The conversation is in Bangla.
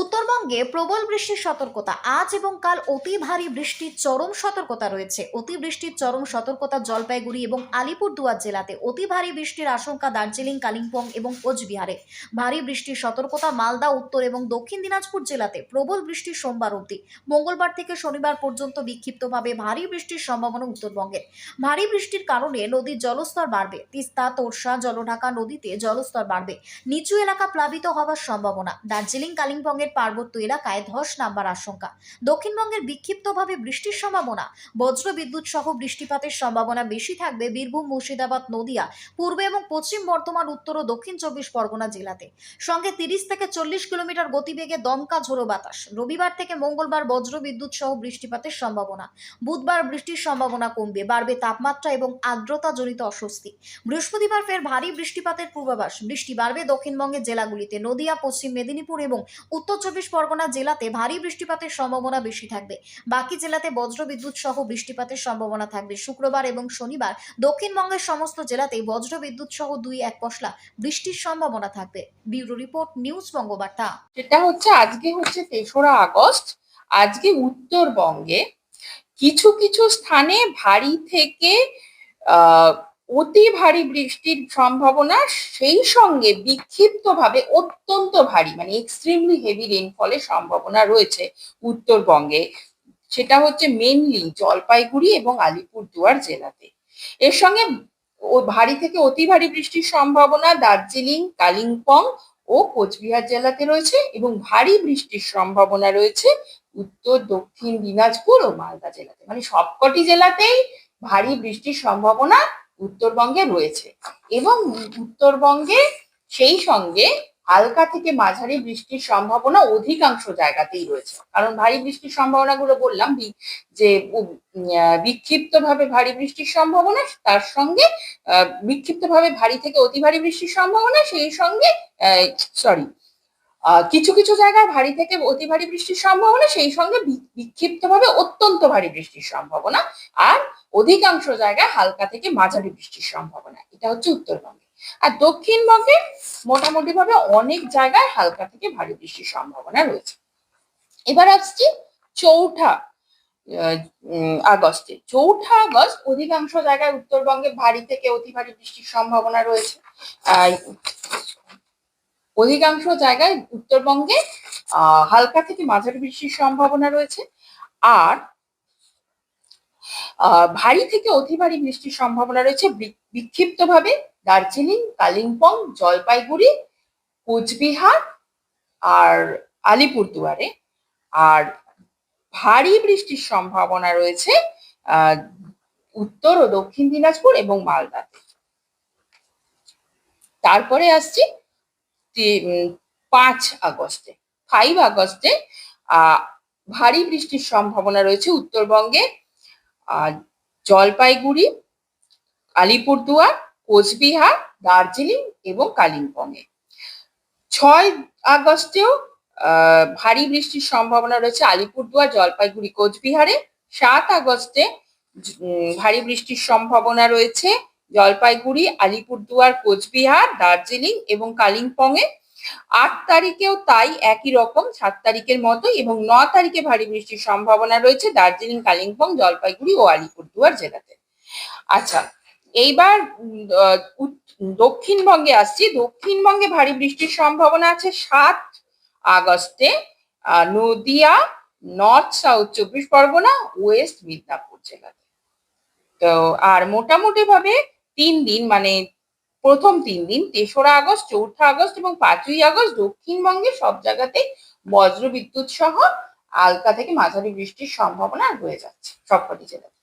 উত্তরবঙ্গে প্রবল বৃষ্টির সতর্কতা আজ এবং কাল অতি ভারী বৃষ্টির চরম সতর্কতা রয়েছে। অতি বৃষ্টির চরম সতর্কতা জলপাইগুড়ি এবং আলিপুরদুয়ার জেলাতে অতি ভারী বৃষ্টির আশঙ্কা দার্জিলিং, কালিম্পং এবং কোচবিহারে। ভারী বৃষ্টির সতর্কতা মালদা, উত্তর এবং দক্ষিণ দিনাজপুর জেলাতে প্রবল বৃষ্টি সোমবার অবধি। মঙ্গলবার থেকে শনিবার পর্যন্ত বিক্ষিপ্তভাবে ভারী বৃষ্টির সম্ভাবনা উত্তরবঙ্গে ভারী বৃষ্টির কারণে নদীর জলস্তর বাড়বে। তিস্তা, তোরসা, জলঢাকা নদীতে জলস্তর বাড়বে। নিচু এলাকা প্লাবিত হওয়ার সম্ভাবনা। দার্জিলিং, কালিম্পংয়ের পার্বত্য এলাকায় ধস নামবার আশঙ্কা। দক্ষিণবঙ্গের বিক্ষিপ্তভাবে বৃষ্টির সম্ভাবনা। বজ্র বিদ্যুৎ সহ বৃষ্টিপাতের সম্ভাবনা বেশি থাকবে বীরভূম, মুর্শিদাবাদ, নদিয়া, পূর্ব এবং পশ্চিম বর্ধমান, উত্তর ও দক্ষিণ চব্বিশ পরগনা জেলাতে। সঙ্গে তিরিশ থেকে চল্লিশ কিলোমিটার গতিবেগে দমকা ঝোড়ো বাতাস। রবিবার থেকে মঙ্গলবার বজ্র বিদ্যুৎ সহ বৃষ্টিপাতের সম্ভাবনা। বুধবার বৃষ্টির সম্ভাবনা কমবে, বাড়বে তাপমাত্রা এবং আর্দ্রতা জনিত অস্বস্তি। বৃহস্পতিবার ফের ভারী বৃষ্টিপাতের পূর্বাভাস। বৃষ্টি বাড়বে দক্ষিণবঙ্গের জেলাগুলিতে, নদিয়া, পশ্চিম মেদিনীপুর এবং উত্তর চব্বিশ পরগনা জেলাতে ভারী বৃষ্টিপাতের সম্ভাবনা বেশি থাকবে। বাকি জেলাতে বজ্র বিদ্যুৎ সহ বৃষ্টিপাতের সম্ভাবনা থাকবে। শুক্রবার এবং শনিবার দক্ষিণবঙ্গের সমস্ত জেলাতেই বজ্র বিদ্যুৎ সহ দুই এক পশলা বৃষ্টির সম্ভাবনা থাকবে। Bureau report, news Bangabarta. সেটা হচ্ছে আজকে হচ্ছে তেসরা আগস্ট। আজকে উত্তরবঙ্গে কিছু কিছু স্থানে ভারী থেকে অতি ভারী বৃষ্টির সম্ভাবনা সেই সঙ্গে বিক্ষিপ্তভাবে অত্যন্ত ভারী মানে এক্সট্রিমলি হেভি রেনফলের সম্ভাবনা রয়েছে উত্তরবঙ্গে। সেটা হচ্ছে মেনলি জলপাইগুড়ি এবং আলিপুরদুয়ার জেলাতে। এর সঙ্গে ভারী থেকে অতি ভারী বৃষ্টির সম্ভাবনা দার্জিলিং, কালিম্পং ও কোচবিহার জেলাতে রয়েছে এবং ভারী বৃষ্টির সম্ভাবনা রয়েছে উত্তর, দক্ষিণ, দিনাজপুর ও মালদা জেলাতে। মানে সবকটি জেলাতেই ভারী বৃষ্টির সম্ভাবনা উত্তরবঙ্গে রয়েছে। এবং উত্তরবঙ্গে সেই সঙ্গে হালকা থেকে মাঝারি বৃষ্টির সম্ভাবনা অধিকাংশ জায়গাতেই রয়েছে। কারণ ভারী বৃষ্টির সম্ভাবনাগুলো বললাম যে বিক্ষিপ্ত ভাবে ভারী বৃষ্টির সম্ভাবনা, তার সঙ্গে বিক্ষিপ্তভাবে ভারী থেকে অতি ভারী বৃষ্টির সম্ভাবনা, সেই সঙ্গে সরি কিছু কিছু জায়গায় ভারী থেকে অতি ভারী বৃষ্টির সম্ভাবনা, সেই সঙ্গে বিক্ষিপ্তভাবে অত্যন্ত ভারী বৃষ্টির সম্ভাবনা। আর অধিকাংশ জায়গায় হালকা থেকে মাঝারি বৃষ্টির সম্ভাবনা। এটা হচ্ছে উত্তরবঙ্গে। আর দক্ষিণবঙ্গে মোটামুটি ভাবে অনেক জায়গায় হালকা থেকে ভারী বৃষ্টির সম্ভাবনা রয়েছে। এবার আসছি চৌঠা আগস্টে। চৌঠা আগস্ট অধিকাংশ জায়গায় উত্তরবঙ্গে ভারী থেকে অতি ভারী বৃষ্টির সম্ভাবনা রয়েছে। অধিকাংশ জায়গায় উত্তরবঙ্গে হালকা থেকে মাঝারি বৃষ্টির সম্ভাবনা রয়েছে। আর ভারী থেকে অতি ভারী বৃষ্টির সম্ভাবনা রয়েছে। বিক্ষিপ্তভাবে দার্জিলিং, কালিম্পং, জলপাইগুড়ি, কোচবিহার আর আলিপুরদুয়ারে। আর ভারী বৃষ্টির সম্ভাবনা রয়েছে উত্তর ও দক্ষিণ দিনাজপুর এবং মালদাতে। তারপরে আসছি পাঁচ আগস্টে। ফাইভ আগস্টে ভারী বৃষ্টির সম্ভাবনা রয়েছে উত্তরবঙ্গে। আহ, জলপাইগুড়ি আলিপুরদুয়ার কোচবিহার দার্জিলিং এবং কালিম্পংয়ে। ছয় আগস্টেও ভারী বৃষ্টির সম্ভাবনা রয়েছে আলিপুরদুয়ার জলপাইগুড়ি কোচবিহারে। সাত আগস্টে ভারী বৃষ্টির সম্ভাবনা রয়েছে জলপাইগুড়ি আলিপুরদুয়ার কোচবিহার দার্জিলিং এবং কালিম্পংয়ে। আট তারিখেও তাই একই রকম, সাত তারিখের মতো এবং ন তারিখে ভারী বৃষ্টির সম্ভাবনা রয়েছে দার্জিলিং, কালিম্পং, জলপাইগুড়ি ও আলিপুরদুয়ার জেলাতে। আচ্ছা এইবার দক্ষিণবঙ্গে আসছি। দক্ষিণবঙ্গে ভারী বৃষ্টির সম্ভাবনা আছে সাত আগস্টে। নদিয়া, নর্থ সাউথ চব্বিশ পরগনা, ওয়েস্ট মিদনাপুর জেলাতে। তো, আর মোটামুটি ভাবে তিন দিন মানে প্রথম তিন দিন তেসরা আগস্ট, চৌঠা আগস্ট এবং পাঁচই আগস্ট দক্ষিণবঙ্গে সব জায়গাতেই বজ্র বিদ্যুৎ সহ হালকা থেকে মাঝারি বৃষ্টির সম্ভাবনা রয়ে যাচ্ছে সবকটি জেলাতে।